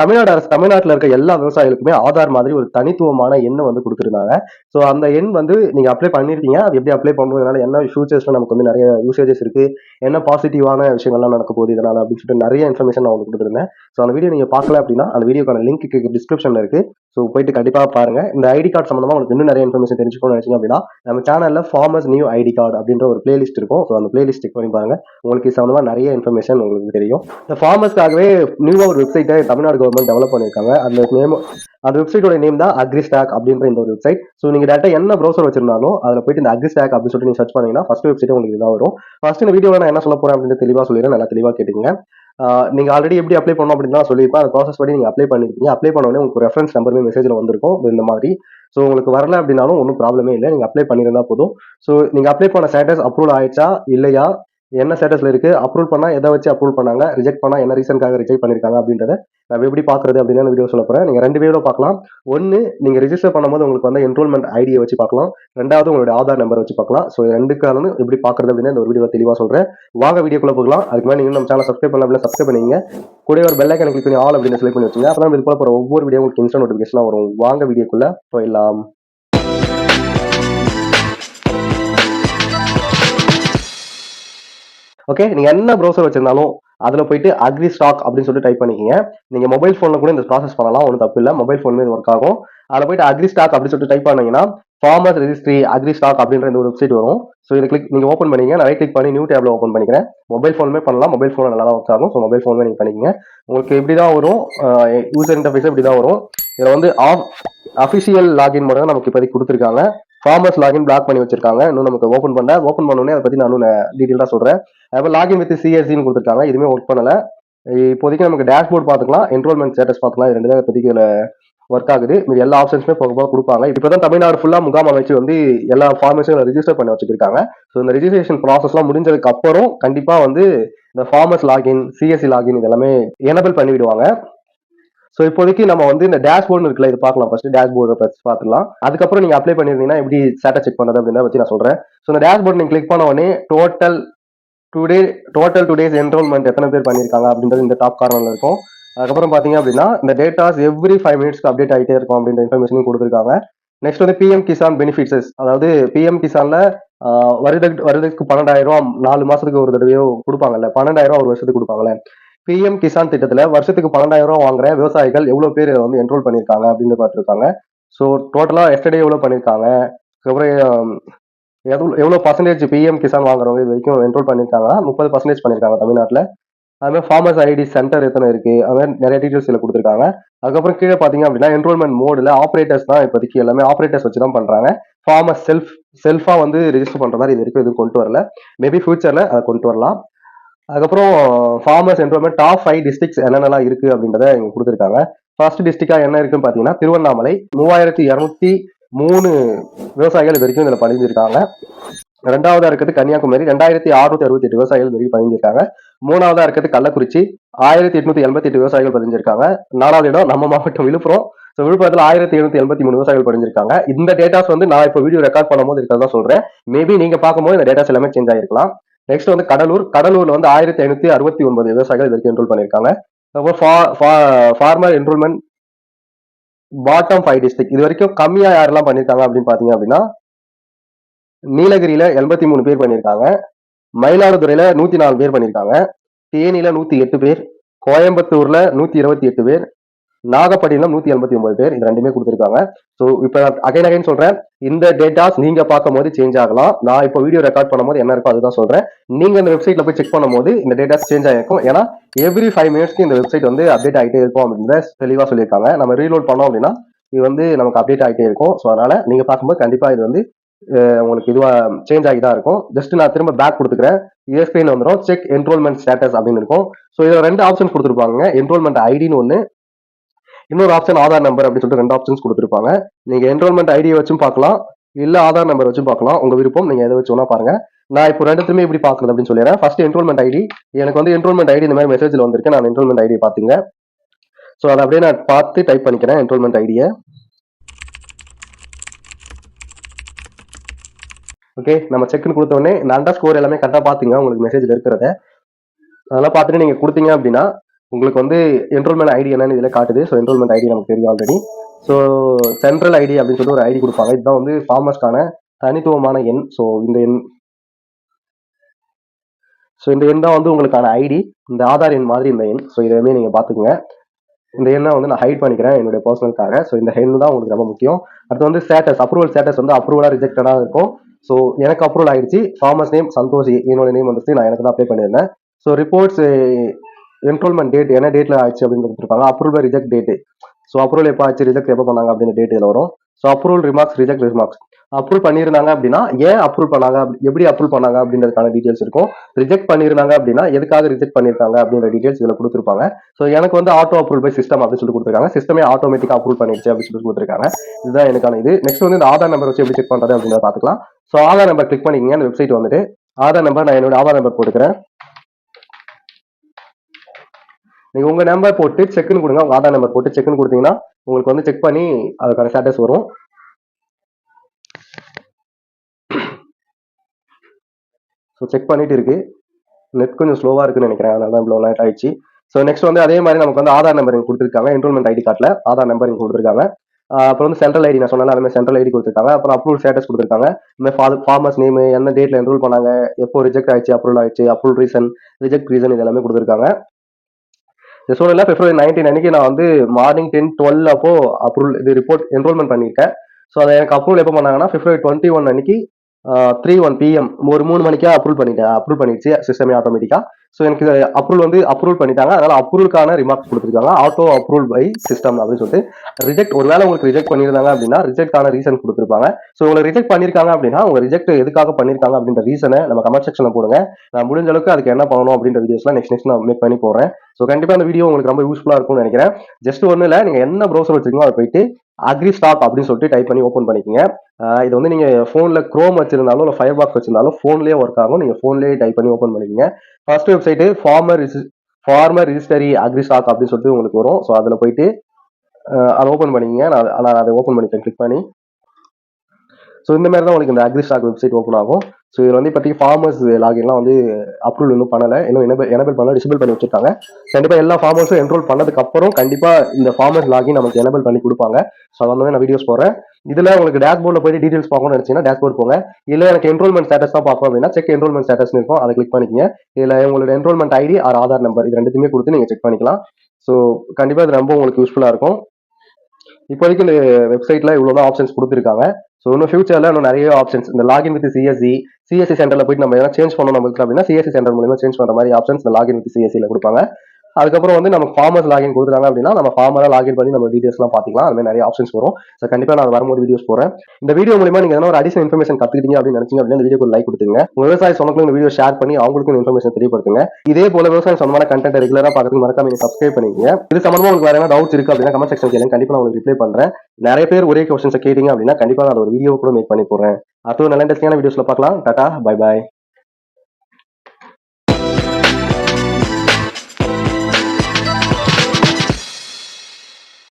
தமிழ்நாடு அரசு தமிழ்நாட்டில் இருக்க எல்லா விவசாயிகளுக்குமே ஆதார் மாதிரி ஒரு தனித்துவமான எண்ணை வந்து கொடுத்துருந்தாங்க. ஸோ அந்த எண் வந்து நீங்கள் அப்ளை பண்ணியிருக்கீங்க அது எப்படி அப்ளை பண்ணுறதுனால என்ன ஃபியூச்சர்ஸில் நமக்கு வந்து நிறைய யூசேஜஸ் இருக்குது என்ன பாசிட்டிவான விஷயங்கள்லாம் நடக்க போகுது இதனால் அப்படின்னு சொல்லிட்டு நிறைய இன்ஃபர்மேஷன் நான் உங்களுக்கு கொடுத்துருந்தேன். ஸோ அந்த வீடியோ நீங்கள் பார்க்கல அப்படின்னா அந்த வீடியோக்கான லிங்க் டிஸ்கிரிப்ஷனில் இருக்குது ஸோ போயிட்டு கண்டிப்பாக பாருங்க. இந்த ஐடி கார்டு சம்மந்தமாக உங்களுக்கு இன்னும் நிறைய இன்ஃபர்மேஷன் தெரிஞ்சுக்கணும்னு நினைச்சீங்க அப்படின்னா நம்ம சேனலில் ஃபார்மர்ஸ் நியூ ஐடி கார்டு அப்படின்ற ஒரு பிளேலிஸ்ட் இருக்கும். ஸோ அந்த பிளேலிஸ்ட் செக் பண்ணி பாருங்கள் உங்களுக்கு சம்மந்தமாக நிறைய இன்ஃபர்மேஷன் உங்களுக்கு தெரியும். இந்த ஃபார்மர்ஸ்க்காகவே நியூவாக ஒரு வெப்சைட்டை தமிழ்நாடு கவர்மெண்ட் டெவலப் பண்ணியிருக்காங்க. அந்த நேம் அந்த வெப்சைட்டோட நேம் தான் அக்ரி ஸ்டாக் அப்படின்ற இந்த ஒரு வெப்சைட் ஸோ நீங்க டேரக்டா என்ன ப்ரௌசர் வச்சிருந்தாலும் அதில் போயிட்டு இந்த அக்ரிஸ்டாக் அப்படின்னு சொல்லிட்டு நீங்க சர்ச் பண்ணீங்கன்னா ஃபர்ஸ்ட் வெப்சைட் உங்களுக்கு இதாக வரும். ஃபர்ஸ்ட் இந்த வீடியோவில் நான் என்ன சொல்ல போறேன் அப்படின்னு தெளிவாக சொல்லிடுறேன். நல்லா தெளிவாக கேட்டுங்க நீங்க ஆல்ரெடி எப்படி அப்ளை பண்ணணும் அப்படின்னு நான் சொல்லியிருப்பேன். அந்த ப்ராசஸ் படி நீங்க அப்ளை பண்ணிருக்கீங்க அப்ளை பண்ண உடனே உங்களுக்கு ரெஃபரன்ஸ் நம்பருமே மெசேஜ்ல வந்திருக்கும். இந்த மாதிரி. ஸோ உங்களுக்கு வரல அப்படின்னாலும் ஒன்றும் ப்ராப்ளமே இல்லை. நீங்க அப்ளை பண்ணியிருந்தா போதும். ஸோ நீங்க அப்ளை பண்ண ஸ்டேட்டஸ் அப்ரூவல் ஆயிடுச்சா? இல்லையா? என்ன ஸ்டேட்டஸ்ல இருக்கு? அப்ரூவ் பண்ணா எதை வச்சு அப்ரூவ் பண்ணாங்க? ரிஜெக்ட் பண்ணா என்ன ரீசன்காக ரிஜெக்ட் பண்ணிருக்காங்க அப்படின்றத நான் எப்படி பாக்குறது அப்படின்னு வீடியோ சொல்ல போறேன். நீங்க ரெண்டு வீடியோ பார்க்கலாம். ஒன்னு நீங்க ரிஜிஸ்டர் பண்ணும்போது உங்களுக்கு வந்து என்ரோல்மெண்ட் ஐடியை வச்சு பார்க்கலாம். ரெண்டாவது உங்களுடைய ஆதார் நம்பர் வச்சு பார்க்கலாம். ஸோ ரெண்டுக்காலும் எப்படி பாக்குறது அப்படின்னு இந்த ஒரு வீடியோ தெளிவா சொல்றேன். வாங்க வீடியோக்குள்ள போகலாம். அதுக்கு மேலே நீங்க நம்ம சேனல் சப்ஸ்கிரைப் பண்ணல அப்படின்னா சப்ஸ்கிரைப் பண்ணிங்க கூட ஒரு பெல் ஐக்கன் கிளிக் பண்ணி ஆல் அப்படின்னு செலக்ட் பண்ணி வச்சுங்க அப்புறம் இது போல ஒவ்வொரு வீடியோ உங்களுக்கு இன்ஸ்டன்ட் நோட்டிஃபிகேஷன் வரும். வாங்க வீடியோக்குள்ள போயிடலாம். ஓகே நீங்க என்ன ப்ரௌசர் வச்சிருந்தாலும் அதுல போயிட்டு அக்ரி ஸ்டாக் அப்படின்னு சொல்லிட்டு டைப் பண்ணிக்கிங்க. நீங்க மொபைல் போன்ல கூட இந்த ப்ராசஸ் பண்ணலாம் ஒன்றும் தப்பு இல்லை. மொபைல் ஃபோன் இது ஒர்க் ஆகும். அதுல போயிட்டு அக்ரி ஸ்டாக் அப்படின்னு சொல்லிட்டு டைப் பண்ணீங்கன்னா ஃபார்மர்ஸ் ரெஜிஸ்ட்ரி அக்ரி ஸ்டாக் அப்படின்ற இந்த ஒரு வெப்சைட் வரும். ஸோ இது கிளிக் நீங்க ஓப்பன் பண்ணீங்க நான் கிளிக் பண்ணி நியூ டேப்ல ஓப்பன் பண்ணிக்கிறேன். மொபைல் ஃபோனுமே பண்ணலாம். மொபைல் ஃபோன் நல்லா ஒர்க் ஆகும். ஸோ மொபைல் ஃபோன் நீங்க பண்ணிக்கங்க. உங்களுக்கு இப்படி தான் வரும் யூசர் இன்டர்ஃபேஸ் இப்படி தான் வரும் இதில் வந்து ஆஃப் அஃபிஷியல் லாகின் மட்டும் தான் நமக்கு இப்போதைக்கு கொடுத்துருக்காங்க. ஃபார்மர்ஸ் லாகின் பிளாக் பண்ணி வச்சிருக்காங்க. இன்னும் நமக்கு ஓப்பன் பண்ணல. ஓப்பன் பண்ணோடனே அதை பற்றி நான் டீட்டெயிலாக சொல்கிறேன் அப்போ லாகின் வித் சிஎஸ்சின்னு கொடுத்துருக்காங்க. இதுவுமே ஒர்க் பண்ணலை. இப்போதைக்கு நமக்கு டேஷ்போர்ட் பார்த்துக்கலாம். என்ரோல்மெண்ட் ஸ்டேட்டஸ் பார்த்துக்கலாம். இது ரெண்டு தான் இப்போதைக்கு இதில் ஒர்க் ஆகுது. இது எல்லா ஆப்ஷன்ஸுமே போக போக கொடுப்பாங்க. இப்போ தான் தமிழ்நாடு ஃபுல்லாக முகாம் அமைச்சு வந்து எல்லா ஃபார்மஸையும் ரிஜிஸ்டர் பண்ணி வச்சுருக்காங்க. ஸோ இந்த ரிஜிஸ்ட்ரேஷன் ப்ராசஸ்லாம் முடிஞ்சதுக்கு அப்புறம் கண்டிப்பாக வந்து இந்த ஃபார்மர்ஸ் லாகின் சிஎஸ்சி லாகின் இதெல்லாமே எனபிள் பண்ணிவிடுவாங்க. ஸோ இப்போதைக்கு நம்ம வந்து இந்த டேஷ்போர்டு இருக்குல்ல இது பார்க்கலாம். ஃபர்ஸ்ட் டேஷ்போர்டை பற்றி பார்த்துக்கலாம் அதுக்கப்புறம் நீங்க அப்ளை பண்ணிருந்தீங்கன்னா எப்படி ஸ்டேட்டஸ் செக் பண்ணுறது அப்படின்னு பற்றி நான் சொல்றேன். ஸோ இந்த டேஷ்போர்ட் நீங்க கிளிக் பண்ண உடனே total today total today's enrolment எத்தனை பேர் பண்ணியிருக்காங்க அப்படின்றது இந்த டாப் கார்னர்ல இருக்கும். அதுக்கப்புறம் பாத்தீங்க அப்படின்னா இந்த டேட்டாஸ் எவ்ரி ஃபைவ் மினிட்ஸ்க்கு அப்டேட் ஆகிட்டே இருக்கும் அப்படின்ற இன்ஃபர்மேஷனும் கொடுத்துருக்காங்க. நெக்ஸ்ட் வந்து பிஎம் கிசான் பெனிஃபிட்ஸஸ் அதாவது பிஎம் கிசான்ல வருடத்துக்கு வருடத்துக்கு பன்னெண்டாயிரம் ரூபா நாலு மாசத்துக்கு ஒரு தடவையோ கொடுப்பாங்கல்ல பன்னெண்டாயிரம் ஒரு வருஷத்துக்கு கொடுப்பாங்கல்ல. பிஎம் கிசான் திட்டத்துல வருஷத்துக்கு பன்னெண்டாயிரம் ரூபா வாங்குற விவசாயிகள் எவ்வளவு பேர் வந்து என்ரோல் பண்ணியிருக்காங்க அப்படின்னு பார்த்துருக்காங்க. ஸோ டோட்டலா எஸ்டர்டே எவ்வளவு பண்ணியிருக்காங்க? அதுக்கப்புறம் எவ்வளோ எவ்வளோ பர்சன்டேஜ் பிஎம் கிசான் வாங்குறவங்க இது வரைக்கும் என்ரோல் பண்ணியிருக்காங்க முப்பது பர்சன்டேஜ் பண்ணியிருக்காங்க தமிழ்நாட்டில். அதுமாதிரி ஃபார்மர்ஸ் ஐடி சென்டர் எத்தனை இருக்கு? அதுமாதிரி நிறைய டீட்டெயில்ஸ் இதில் கொடுத்துருக்காங்க. அதுக்கப்புறம் கீழே பார்த்தீங்க அப்படின்னா என்ரோல்மெண்ட் மோடில் ஆப்ரேட்டர்ஸ் தான் இப்போதைக்கு எல்லாமே ஆப்ரேட்டர்ஸ் வச்சு தான் பண்ணுறாங்க ஃபார்மர்ஸ் செல்ஃப் செல்ஃபாக வந்து ரிஜிஸ்டர் பண்ணுற மாதிரி இது வரைக்கும் எதுவும் கொண்டு வரல. மேபி ஃபியூச்சரில் அதை கொண்டு வரலாம். அதுக்கப்புறம் farmers employment top five districts என்னென்னலாம் இருக்கு அப்படின்றத இங்கே கொடுத்துருக்காங்க. ஃபர்ஸ்ட் டிஸ்ட்ரிக்டா என்ன இருக்குன்னு பார்த்தீங்கன்னா திருவண்ணாமலை. மூவாயிரத்தி இரநூத்தி மூணு விவசாயிகள் இது வரைக்கும் இதில் பதிஞ்சிருக்காங்க. ரெண்டாவதா இருக்கிறது கன்னியாகுமரி. ரெண்டாயிரத்தி அறுநூத்தி அறுபத்தி எட்டு விவசாயிகள் இது வரைக்கும் பதிஞ்சிருக்காங்க. மூணாவதா இருக்கிறது கள்ளக்குறிச்சி. ஆயிரத்தி எட்நூத்தி எண்பத்தி எட்டு விவசாயிகள் பதிஞ்சிருக்காங்க. நாலாவது இடம் நம்ம மாவட்டம் விழுப்புரம். ஸோ விழுப்புரத்தில் ஆயிரத்தி எழுநூத்தி எண்பத்தி மூணு விவசாயிகள் பதிஞ்சிருக்காங்க. இந்த டேட்டாஸ் வந்து நான் இப்போ வீடியோ ரெக்கார்ட் பண்ணும்போது இருக்கிறதா சொல்றேன். மேபி நீங்க பார்க்கும்போது இந்த டேட்டாஸ் எல்லாமே சேஞ்ச் ஆயிருக்கலாம். நெக்ஸ்ட் வந்து கடலூர். கடலூர்ல வந்து ஆயிரத்தி ஐநூத்தி அறுபத்தி ஒன்பது விவசாயிகள் இதற்கு என்ரோல் பண்ணியிருக்காங்க. Farmer enrolment bottom five district இது வரைக்கும் கம்மியா யாரெல்லாம் பண்ணியிருக்காங்க அப்படின்னு பாத்தீங்க அப்படின்னா நீலகிரியில எண்பத்தி மூணு பேர் பண்ணியிருக்காங்க. மயிலாடுதுறையில நூத்தி நாலு பேர் பண்ணியிருக்காங்க. தேனியில நூத்தி எட்டு பேர். கோயம்புத்தூர்ல நூத்தி இருபத்தி எட்டு பேர். நாகப்பட்டினம் நூத்தி எண்பத்தி ஒன்பது பேர் இது ரெண்டுமே கொடுத்துருக்காங்க. ஸோ இப்போ அகைன் அகைன் சொல்றேன். இந்த டேட்டாஸ் நீங்க பார்க்கும் போது சேஞ்ச் ஆகலாம். நான் இப்போ வீடியோ ரெக்கார்ட் பண்ணும்போது என்ன இருக்கோ அதுதான் சொல்றேன். நீங்க இந்த வெப்சைட்ல போய் செக் பண்ணும்போது இந்த டேட்டாஸ் சேஞ்ச் ஆகிருக்கும் ஏன்னா எவ்ரி ஃபைவ் மினிட்ஸ்க்கு இந்த வெப்சைட் வந்து அப்டேட் ஆகிட்டே இருக்கும் அப்படின்றத தெளிவாக சொல்லியிருக்காங்க. நம்ம ரீலோட் பண்ணோம் அப்படின்னா இது வந்து நமக்கு அப்டேட் ஆகிட்டே இருக்கும். ஸோ அதனால நீங்க பார்க்கும்போது கண்டிப்பா இது வந்து உங்களுக்கு இதுவா சேஞ்ச் ஆகி தான் இருக்கும். ஜஸ்ட் நான் திரும்ப பேக் கொடுத்துக்கிறேன். இஎஸ்பின்னு வந்துடும் செக் என்ரோல்மெண்ட் ஸ்டேட்டஸ் அப்படின்னு இருக்கும். ஸோ இதில் ரெண்டு ஆப்ஷன் கொடுத்துருப்பாங்க என்ரோல்மெண்ட் ஐடின்னு ஒன்று இன்னொரு ஆப்ஷன் ஆதார் நம்பர் அப்படின்னு சொல்லிட்டு ரெண்டு ஆப்ஷன்ஸ் கொடுத்துருப்பாங்க. நீங்க என்ரோல்மெண்ட் ஐடியை வச்சும் பார்க்கலாம். இல்ல ஆதார் நம்பர் வச்சும் பார்க்கலாம். உங்க விருப்பம். நீங்க எதை வச்சு வேணா பாருங்க. நான் இப்போ ரெண்டுத்துமே எப்படி பாக்குறது அப்படின்னு சொல்லிடுறேன். ஃபர்ஸ்ட் என்ரோல்மெண்ட் ஐடி எனக்கு வந்து என்ரோல்மெண்ட் ஐடி இந்த மாதிரி மெசேஜ்ல வந்திருக்கு. நான் என்ரோல்மெண்ட் ஐடி பாத்துங்க ஸோ அதை அப்படியே நான் பார்த்து டைப் பண்ணிக்கிறேன் என்ரோல்மெண்ட் ஐடியை ஓகே நம்ம செக்னு கொடுத்தோடனே நான் ஸ்கோர் எல்லாமே கரெக்டாக பார்த்தீங்க. உங்களுக்கு மெசேஜில் இருக்கிறத. அதெல்லாம் பார்த்துட்டு நீங்கள் கொடுத்தீங்க அப்படின்னா உங்களுக்கு வந்து என்ரோல்மெண்ட் ஐடி என்னன்னு இதில் காட்டுது. ஸோ என்ரோல்மெண்ட் ஐடி நமக்கு தெரியும் ஆல்ரெடி ஸோ சென்ட்ரல் ஐடி அப்படின்னு சொல்லிட்டு ஒரு ஐடி கொடுப்பாங்க. இதுதான் வந்து ஃபார்மர்ஸ்க்கான தனித்துவமான எண். ஸோ இந்த எண். ஸோ இந்த எண் தான் வந்து உங்களுக்கான ஐடி இந்த ஆதார் எண் மாதிரி இந்த எண். ஸோ இதையுமே நீங்கள் பார்த்துக்குங்க. இந்த எண்ணை வந்து நான் ஹைட் பண்ணிக்கிறேன் என்னுடைய பர்சனலுக்காக ஸோ இந்த எண் தான் உங்களுக்கு ரொம்ப முக்கியம். அடுத்து வந்து ஸ்டேட்டஸ் அப்ரூவல் ஸ்டேட்டஸ் வந்து அப்ரூவலாக ரிஜெக்டடாக இருக்கும். ஸோ எனக்கு அப்ரூவல் ஆயிடுச்சு. ஃபார்மர்ஸ் நேம் சந்தோஷ் என்னோட நேம் வந்துட்டு நான் எனக்கு தான் அப்ளை பண்ணியிருந்தேன். ஸோ ரிப்போர்ட்ஸ் என்ரோல்மெண்ட் டேட் என்ன டேட்ல ஆச்சு அப்படின்னு கொடுத்துருப்பாங்க approval reject date so approval எப்போ ஆச்சு ரிஜெக்ட் எப்போ பண்ணாங்க அப்படின்னு டேட் இதில் வரும். So approval remarks reject remarks approve பண்ணியிருந்தாங்க அப்படின்னா ஏன் அப்ரூவ் பண்ணாங்க? எப்படி அப்ரூவ் பண்ணாங்க அப்படின்றதுக்கான டீடைல்ஸ் இருக்கும். ரிஜெக்ட் பண்ணியிருந்தாங்க அப்படின்னா எதுக்காக ரிஜெக்ட் பண்ணியிருக்காங்க அப்படின்ற டீடைல்ஸ் இதில் கொடுத்துருப்பாங்க. ஸோ எனக்கு வந்து ஆட்டோ அப்ரூவல் பை சிஸ்டம் அப்படின்னு சொல்லி கொடுத்துருக்காங்க. சிஸ்டமே ஆட்டோமேட்டிக்காக அப்ரூவ் பண்ணிடுச்சு அப்படின்னு சொல்லி கொடுத்துருக்காங்க. இதுதான் எனக்கான இது. நெக்ஸ்ட் வந்து இந்த ஆதார் நம்பர் வச்சு எப்படி செக் பண்ணுறது அப்படின்னு பார்த்துக்கலாம். ஸோ ஆதார் நம்பர் கிளிக் பண்ணிக்கிங்க. அந்த வெப்சைட் வந்துட்டு. ஆதார் நம்பர் நான் என்னோட ஆதார் நம்பர் போட்டுக்கிறேன். நீங்க உங்க நம்பர் போட்டு செக்னு கொடுங்க. உங்க ஆதார் நம்பர் போட்டு செக்னு கொடுத்தீங்கன்னா உங்களுக்கு வந்து செக் பண்ணி அதுக்கான ஸ்டேட்டஸ் வரும். ஸோ செக் பண்ணிட்டு இருக்கு. நெட் கொஞ்சம் ஸ்லோவா இருக்குன்னு நினைக்கிறேன். அதனால தான் இவ்வளோ லேட் ஆயிடுச்சு. ஸோ நெக்ஸ்ட் வந்து அதே மாதிரி நமக்கு வந்து ஆதார் நம்பர் இங்கே கொடுத்துருக்காங்க. என்ரோல்மெண்ட் ஐடி கார்டில் ஆதார் நம்பர் இங்கே கொடுத்துருக்காங்க. அப்புறம் வந்து சென்ட்ரல் ஐடி நான் சொன்னால அதுமாதிரி சென்ட்ரல் ஐடி கொடுத்துருக்காங்க. அப்புறம் அப்ரூவல் ஸ்டேட்டஸ் கொடுத்துருக்காங்க. இந்த ஃபார்மர்ஸ் நேம் எந்த டேட்ல என்ரோல் பண்ணாங்க எப்போ ரிஜெக்ட் ஆயிடுச்சு அப்ரூவல் ஆயிடுச்சு அப்ரூவல் ரீசன் ரிஜெக்ட் ரீசன் இது எல்லாமே கொடுத்துருக்காங்க. இந்த சூழலில் பிப்ரவரி நைன்டீன் அன்னைக்கு நான் வந்து மார்னிங் டென் டுவெல் அப்போ அப்ரூவல் இது ரிப்போர்ட் என்ரோல்மெண்ட் பண்ணியிருக்கேன் ஸோ அதை எனக்கு அப்ரூவல் எப்போ பண்ணாங்கன்னா பிப்ரவரி டுவெண்ட்டி ஒன் அன்னைக்கு த்ரீ ஒன் பிஎம் ஒரு மூணு மணிக்கா அப்ரூவ் பண்ணிட்டேன் அப்ரூவ் பண்ணிடுச்சு சிஸ்டமே ஆட்டோமேட்டிக்கா ஸோ எனக்கு அப்ரூவல் வந்து அப்ரூவல் பண்ணிட்டாங்க. அதனால அப்ரூவலுக்கான ரிமார்க்ஸ் கொடுத்துருக்காங்க. ஆட்டோ அப்ரூவல் பை சிஸ்டம் அப்படின்னு சொல்லிட்டு. ரிஜெக்ட் ஒருவேளை உங்களுக்கு ரிஜெக்ட் பண்ணியிருந்தாங்க அப்படின்னா ரிஜெக்டான ரீசன் கொடுத்துருப்பாங்க. ஸோ உங்களை ரிஜெக்ட் பண்ணியிருக்காங்க அப்படின்னா உங்க ரிஜெக்ட் எதுக்காக பண்ணியிருக்காங்க அப்படின்ற ரீசனை நம்ம கமெண்ட் செக்ஷனில் போடுங்க. நான் முடிஞ்ச அளவுக்கு அதுக்கு என்ன பண்ணணும் அப்படின்ற வீடியோஸ்லாம் நெக்ஸ்ட் நெக்ஸ்ட் நான் மேக் பண்ணி போகிறேன் ஸோ கண்டிப்பாக அந்த வீடியோ உங்களுக்கு ரொம்ப யூஸ்ஃபுல்லாக இருக்கும்னு நினைக்கிறேன். ஜஸ்ட் ஒன்றும் இல்லை நீங்கள் என்ன ப்ரௌசர் வச்சிருக்கீங்களோ அதை போயிட்டு அக்ரி ஸ்டாக் அப்படின்னு சொல்லிட்டு டைப் பண்ணி ஓப்பன் பண்ணிக்கோங்க. இது வந்து நீங்கள் ஃபோனில் க்ரோம் வச்சிருந்தாலும் இல்லை ஃபயர் பாக்ஸ் வச்சிருந்தாலும் ஃபோன்லேயே ஒர்க் ஆகும். நீங்கள் ஃபோன்லேயே டைப் பண்ணி ஓப்பன் பண்ணிக்கோங்க. First website farmer farmer registry agri stack அப்படின்னு சொல்லிட்டு உங்களுக்கு வரும். ஸோ அதில் போயிட்டு அதை ஓப்பன் பண்ணிக்கங்க. நான் நான் அதை ஓப்பன் பண்ணிட்டேன் கிளிக் பண்ணி. ஸோ இந்த மாதிரி தான் உங்களுக்கு இந்த அக்ரி ஸ்டாக் வெப்சைட் ஓப்பன் ஆகும். ஸோ இதில் வந்து இப்போதைக்கு ஃபார்மர்ஸ் லாகின்லாம் வந்து அப்ரூவல் இன்னும் பண்ணலை. இன்னும் எனபிள் எனபிள் பண்ணல டிசபிள் பண்ணி வச்சிருக்காங்க. கண்டிப்பாக எல்லா ஃபார்மர்ஸும் என்ரோல் பண்ணதுக்கு அப்புறம் கண்டிப்பாக இந்த ஃபார்மர்ஸ் லாகின் நமக்கு எனபிள் பண்ணி கொடுப்பாங்க. ஸோ அதை நான் வீடியோஸ் போடுறேன். இதில் உங்களுக்கு டேஷ்போர்டில் போய் டீடைல்ஸ் பார்க்கணும்னு நினச்சிங்கன்னா டேஷ்போர்ட் போங்க. இல்லை எனக்கு என்ரோல்மெண்ட் ஸ்டேட்டஸ் தான் பார்க்கணும் அப்படின்னா செக் என்ரோல்மெண்ட் ஸ்டேட்டஸ் இருக்கும். அதை கிளிக் பண்ணிக்கங்க. இதில் உங்களோட enrolment ID or Aadhaar number இது ரெண்டுத்தையுமே கொடுத்து நீங்கள் செக் பண்ணிக்கலாம். ஸோ கண்டிப்பாக இது ரொம்ப உங்களுக்கு யூஸ்ஃபுல்லாக இருக்கும். இப்போதைக்கு இந்த வெப்சைட்ல இவ்வளோ தான் ஆப்ஷன்ஸ் கொடுத்துருக்காங்க. ஸோ இன்னும் ஃபியூச்சர்ல இன்னும் நிறைய ஆப்ஷன்ஸ் இந்த லாகின் வித் சிஎஸ்சி சிஎஸ்சி சென்டர்ல போயிட்டு நம்ம எதனா சேஞ்ச் பண்ணணும் நம்மளுக்கு அப்படின்னா சிஎஸ்சி சென்டர் மூலியமா சேஞ்ச் பண்ற மாதிரி ஆப்ஷன்ஸ் இந்த லாகின் வித் சிஎஸ்சியில கொடுப்பாங்க. அதுக்கப்புறம் வந்து நம்ம ஃபார்மர்ஸ் லாகின் கொடுத்துறாங்க அப்படின்னா நம்ம ஃபார்மரா லாகின் பண்ணி நம்ம டீடைல்ஸ்லாம் பார்த்துக்கலாம் அது மாதிரி நிறைய ஆப்ஷன்ஸ் வரும். ஸோ கண்டிப்பாக நான் வரும்போது வீடியோஸ் போறேன் இந்த வீடியோ மூலியமா நீங்க எதனா ஒரு அடிஷனல் இன்ஃபர்மேஷன் கத்துக்கிட்டீங்க அப்படின்னு நினைச்சீங்க அப்படின்னா இந்த வீடியோக்கு லைக் கொடுத்துங்க உங்க விவசாய சொந்தங்களும் இந்த வீடியோ ஷேர் பண்ணி அவங்களுக்கும் இன்ஃபர்மேஷன் தெரியப்படுத்துங்க. இதே போல விவசாயம் சொந்தமான கண்டென்ட் ரெகுலரா பார்க்கறதுக்கு மறக்காம நீங்க சப்ஸ்கிரைப் பண்ணிக்கங்க இது சம்பந்தமா உங்களுக்கு வேற என்ன டவுட்ஸ் இருக்கு அப்படின்னா கமெண்ட் செக்ஷன் கேளுங்க. கண்டிப்பா நான் உங்களுக்கு ரிப்ளை பண்றேன். நிறைய பேர் ஒரே கொஸ்டின்ஸ் கேட்டீங்க அப்படின்னா கண்டிப்பா நான் ஒரு வீடியோ கூட மேக் பண்ணி போறேன் அடுத்த ஒரு நல்ல இன்ட்ரெஸ்டிங்கான வீடியோஸ்ல பார்க்கலாம் டாடா பை பாய்